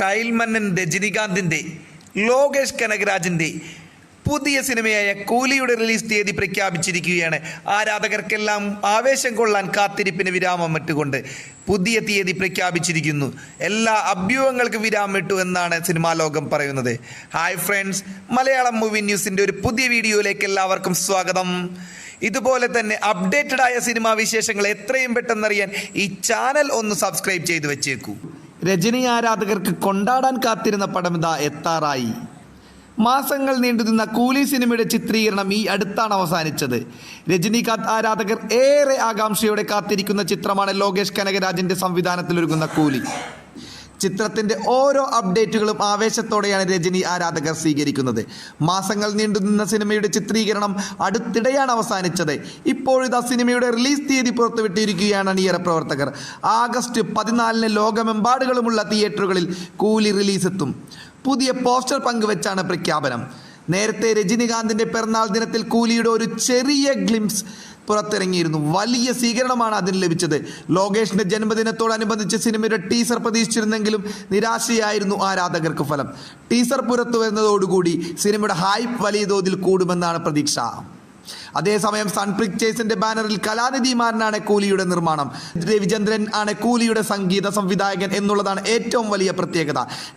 Style മന്നൻ രജനികാന്തിന്റെ ലോകേഷ് കനകരാജിന്റെ പുതിയ സിനിമയായ കൂലിയുടെ release തീയതി പ്രഖ്യാപിച്ചിരിക്കുകയാണ്. ആരാധകർക്കെല്ലാം ആവേശം കൊള്ളാൻ കാത്തിരിപ്പിന് വിരാമം ഇട്ടുകൊണ്ട് പുതിയ തീയതി പ്രഖ്യാപിച്ചിരിക്കുന്നു. എല്ലാ അഭ്യൂഹങ്ങൾക്ക് വിരാമം ഇട്ടു എന്നാണ് സിനിമാ ലോകം പറയുന്നത്. ഹായ് ഫ്രണ്ട്സ് മലയാളം മൂവി ന്യൂസിന്റെ ഒരു പുതിയ വീഡിയോയിലേക്ക് എല്ലാവർക്കും സ്വാഗതം. ഇതുപോലെ തന്നെ അപ്ഡേറ്റഡ് ആയ സിനിമാ വിശേഷങ്ങൾ എത്രയും പെട്ടെന്നറിയാൻ ഈ ചാനൽ ഒന്ന് സബ്സ്ക്രൈബ് ചെയ്ത് വെച്ചേക്കൂ. രജനി ആരാധകർക്ക് കൊണ്ടാടാൻ കാത്തിരുന്ന പടം ഇതാ എത്താറായി. മാസങ്ങൾ നീണ്ടുനിന്ന കൂലി സിനിമയുടെ ചിത്രീകരണം ഈ അടുത്താണ് അവസാനിച്ചത്. രജനീകാന്ത് ആരാധകർ ഏറെ ആകാംക്ഷയോടെ കാത്തിരിക്കുന്ന ചിത്രമാണ് ലോകേഷ് കനകരാജിന്റെ സംവിധാനത്തിലൊരുങ്ങുന്ന കൂലി. ചിത്രത്തിന്റെ ഓരോ അപ്ഡേറ്റുകളും ആവേശത്തോടെയാണ് രജനി ആരാധകർ സ്വീകരിക്കുന്നത്. മാസങ്ങൾ നീണ്ടുനിന്ന സിനിമയുടെ ചിത്രീകരണം അടുത്തിടെയാണ് അവസാനിച്ചത്. ഇപ്പോഴിതാ സിനിമയുടെ റിലീസ് തീയതി പുറത്തുവിട്ടിരിക്കുകയാണ് അണിയറ പ്രവർത്തകർ. ആഗസ്റ്റ് പതിനാലിന് ലോകമെമ്പാടുകളുമുള്ള തിയേറ്ററുകളിൽ കൂലി റിലീസ് എത്തും പുതിയ പോസ്റ്റർ പങ്കുവെച്ചാണ് പ്രഖ്യാപനം. നേരത്തെ രജനികാന്തിന്റെ പിറന്നാൾ ദിനത്തിൽ കൂലിയുടെ ഒരു ചെറിയ ഗ്ലിംസ് പുറത്തിറങ്ങിയിരുന്നു. വലിയ സ്വീകരണമാണ് അതിന് ലഭിച്ചത്. ലോകേഷിന്റെ ജന്മദിനത്തോടനുബന്ധിച്ച് സിനിമയുടെ ടീസർ പ്രതീക്ഷിച്ചിരുന്നെങ്കിലും നിരാശയായിരുന്നു ആരാധകർക്ക് ഫലം. ടീസർ പുറത്തു വരുന്നതോടുകൂടി സിനിമയുടെ ഹൈപ്പ് വലിയ തോതിൽ കൂടുമെന്നാണ് പ്രതീക്ഷ. അതേസമയം സൺ പിക്ചേഴ്സിന്റെ ബാനറിൽ കലാനിധിമാരനാണ് കൂലിയുടെ നിർമ്മാണം. രവിചന്ദ്രൻ ആണ് കൂലിയുടെ സംഗീത സംവിധായകൻ എന്നുള്ളതാണ് ഏറ്റവും വലിയ പ്രത്യേകത.